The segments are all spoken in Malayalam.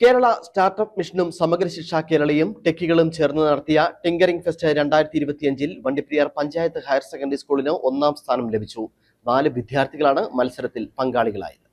കേരള സ്റ്റാർട്ടപ്പ് മിഷനും സമഗ്ര ശിക്ഷ കേരളയും ടെക്കികളും ചേർന്ന് നടത്തിയ ടിങ്കറിംഗ് ഫെസ്റ്റ് രണ്ടായിരത്തി ഇരുപത്തിയഞ്ചിൽ വണ്ടിപ്പെരിയാർ പഞ്ചായത്ത് ഹയർ സെക്കൻഡറി സ്കൂളിന് ഒന്നാം സ്ഥാനം ലഭിച്ചു. നാല് വിദ്യാർത്ഥികളാണ് മത്സരത്തിൽ പങ്കാളികളായത്.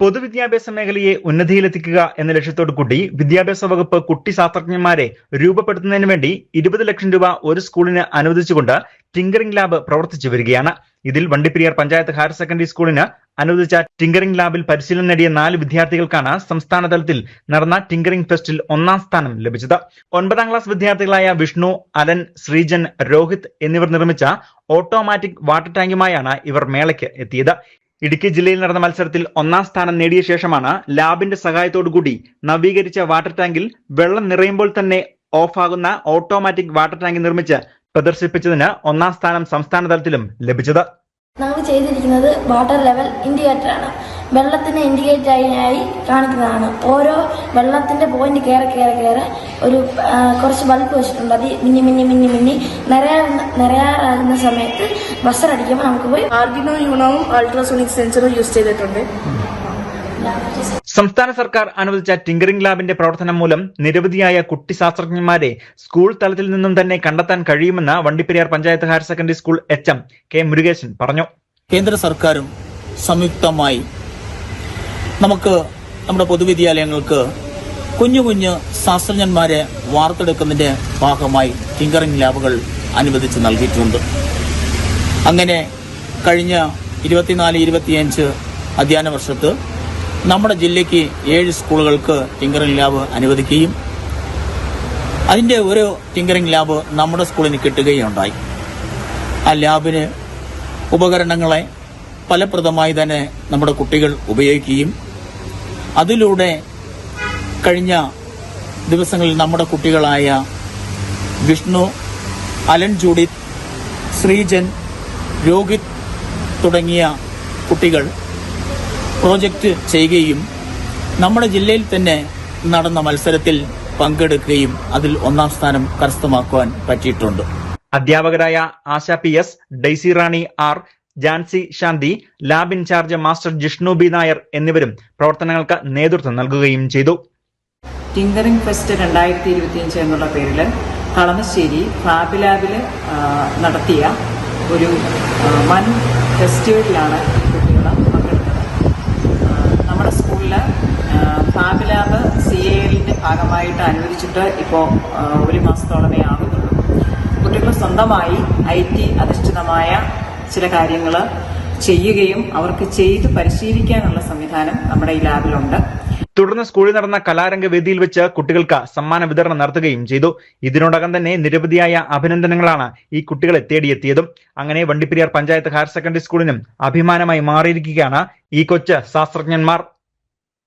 പൊതുവിദ്യാഭ്യാസ മേഖലയെ ഉന്നതിയിലെത്തിക്കുക എന്ന ലക്ഷ്യത്തോടു കൂടി വിദ്യാഭ്യാസ വകുപ്പ് കുട്ടി ശാസ്ത്രജ്ഞന്മാരെ രൂപപ്പെടുത്തുന്നതിന് വേണ്ടി ഇരുപത് ലക്ഷം രൂപ ഒരു സ്കൂളിന് അനുവദിച്ചുകൊണ്ട് ടിങ്കറിംഗ് ലാബ് പ്രവർത്തിച്ചു വരികയാണ്. ഇതിൽ വണ്ടിപ്പെരിയാർ പഞ്ചായത്ത് ഹയർ സെക്കൻഡറി സ്കൂളിന് അനുവദിച്ച ടിങ്കറിംഗ് ലാബിൽ പരിശീലനം നേടിയ നാല് വിദ്യാർത്ഥികൾക്കാണ് സംസ്ഥാന തലത്തിൽ നടന്ന ടിങ്കറിംഗ് ഫെസ്റ്റിൽ ഒന്നാം സ്ഥാനം ലഭിച്ചത്. ഒൻപതാം ക്ലാസ് വിദ്യാർത്ഥികളായ വിഷ്ണു അലൻ ശ്രീജൻ രോഹിത് എന്നിവർ നിർമ്മിച്ച ഓട്ടോമാറ്റിക് വാട്ടർ ടാങ്കുമായാണ് ഇവർ മേളയ്ക്ക് എത്തിയത്. ഇടുക്കി ജില്ലയിൽ നടന്ന മത്സരത്തിൽ ഒന്നാം സ്ഥാനം നേടിയ ശേഷമാണ് ലാബിന്റെ സഹായത്തോടുകൂടി നവീകരിച്ച വാട്ടർ ടാങ്കിൽ വെള്ളം നിറയുമ്പോൾ തന്നെ ഓഫാകുന്ന ഓട്ടോമാറ്റിക് വാട്ടർ ടാങ്ക് നിർമ്മിച്ച് പ്രദർശിപ്പിച്ചതിന് ഒന്നാം സ്ഥാനം സംസ്ഥാന തലത്തിലും ലഭിച്ചത്. നമ്മൾ ചെയ്തിരിക്കുന്നത് വാട്ടർ ലെവൽ ഇൻഡിക്കേറ്റർ ആണ്. വെള്ളത്തിന് ഇൻഡിക്കേറ്റർ ആയി കാണിക്കുന്നതാണ്. ഓരോ വെള്ളത്തിന്റെ പോയിന്റ് കയറി കയറി കയറി ഒരു കുറച്ച് ബൾബ് വെച്ചിട്ടുണ്ട്. അത് മിന്നി മിന്നി മിന്നി മിന്നി നിറയാറുന്ന നിറയാറാകുന്ന സമയത്ത് ബസർ അടിക്കുമ്പോൾ നമുക്ക് പോയി ആർഗിനോ യൂണോവും അൾട്രാസോണിക് സെൻസറും യൂസ് ചെയ്തിട്ടുണ്ട്. സംസ്ഥാന സർക്കാർ അനുവദിച്ച ടിങ്കറിംഗ് ലാബിന്റെ പ്രവർത്തനം മൂലം നിരവധിയായ കുട്ടി ശാസ്ത്രജ്ഞന്മാരെ സ്കൂൾ തലത്തിൽ നിന്നും തന്നെ കണ്ടെത്താൻ കഴിയുമെന്ന് Vandiperiyar panchayat higher secondary school H M K Murukesan പറഞ്ഞു. കേന്ദ്ര സർക്കാരും സംയുക്തമായി നമുക്ക് നമ്മുടെ പൊതുവിദ്യാലയങ്ങൾക്ക് കുഞ്ഞു കുഞ്ഞു ശാസ്ത്രജ്ഞന്മാരെ വാർത്തെടുക്കുന്നതിന്റെ ഭാഗമായി ടിങ്കറിംഗ് ലാബുകൾ അനുവദിച്ച് നൽകിയിട്ടുണ്ട്. അങ്ങനെ കഴിഞ്ഞ ഇരുപത്തിനാല് ഇരുപത്തിയഞ്ച് അധ്യയന വർഷത്ത് നമ്മുടെ ജില്ലയ്ക്ക് ഏഴ് സ്കൂളുകൾക്ക് ടിങ്കറിംഗ് ലാബ് അനുവദിക്കുകയും അതിന്റെ ഒരു ടിങ്കറിംഗ് ലാബ് നമ്മുടെ സ്കൂളിന് കിട്ടുകയുണ്ടായി. ആ ലാബിന് ഉപകരണങ്ങളെ ഫലപ്രദമായി തന്നെ നമ്മുടെ കുട്ടികൾ ഉപയോഗിക്കുകയും അതിലൂടെ കഴിഞ്ഞ ദിവസങ്ങളിൽ നമ്മുടെ കുട്ടികളായ വിഷ്ണു അലൻ ജൂഡിത് ശ്രീജൻ രോഹിത് തുടങ്ങിയ കുട്ടികൾ പ്രോജക്റ്റ് ചെയ്യുകയും നമ്മുടെ ജില്ലയിൽ തന്നെ നടന്ന മത്സരത്തിൽ പങ്കെടുക്കുകയും അതിൽ ഒന്നാം സ്ഥാനം കരസ്ഥമാക്കുവാൻ പറ്റിയിട്ടുണ്ട്. അധ്യാപകരായ Asha P S Daisy Rani R Jancy Shanthi lab in-charge master Jishnu B Nair എന്നിവരും പ്രവർത്തനങ്ങൾക്ക് നേതൃത്വം നൽകുകയും ചെയ്തു. ടിങ്കറിംഗ് ഫെസ്റ്റ് രണ്ടായിരത്തി ഇരുപത്തിയഞ്ച് എന്നുള്ള പേരിൽ കളമശ്ശേരി ഫാബ് ലാബിൽ നടത്തിയ ഒരു വൻ ഫെസ്റ്റിവലിലാണ് കുട്ടികൾ പങ്കെടുത്തത് ആ, സ്കൂളിൽ ഫാബ് ലാബ് സി എ എല്ലിന്റെ ഭാഗമായിട്ട് അനുവദിച്ചിട്ട് ഇപ്പോൾ ഒരു മാസത്തോളമേ ആകുന്നുള്ളൂ കുട്ടികൾ സ്വന്തമായി ഐ ടി അധിഷ്ഠിതമായ ചില കാര്യങ്ങൾ ചെയ്യുകയും അവർക്ക് ചെയ്ത് പരിശീലിക്കാനുള്ള സംവിധാനം നമ്മുടെ ഈ ലാബിലുണ്ട്. തുടർന്ന് സ്കൂളിൽ നടന്ന കലാരംഗ വേദിയിൽ വെച്ച് കുട്ടികൾക്ക് സമ്മാന വിതരണം നടത്തുകയും ചെയ്തു. ഇതിനോടകം തന്നെ നിരവധിയായ അഭിനന്ദനങ്ങളാണ് ഈ കുട്ടികളെ തേടിയെത്തിയതും. അങ്ങനെ വണ്ടിപ്പെരിയാർ പഞ്ചായത്ത് ഹയർ സെക്കൻഡറി സ്കൂളിനും അഭിമാനമായി മാറിയിരിക്കുകയാണ് ഈ കൊച്ചു ശാസ്ത്രജ്ഞന്മാർ.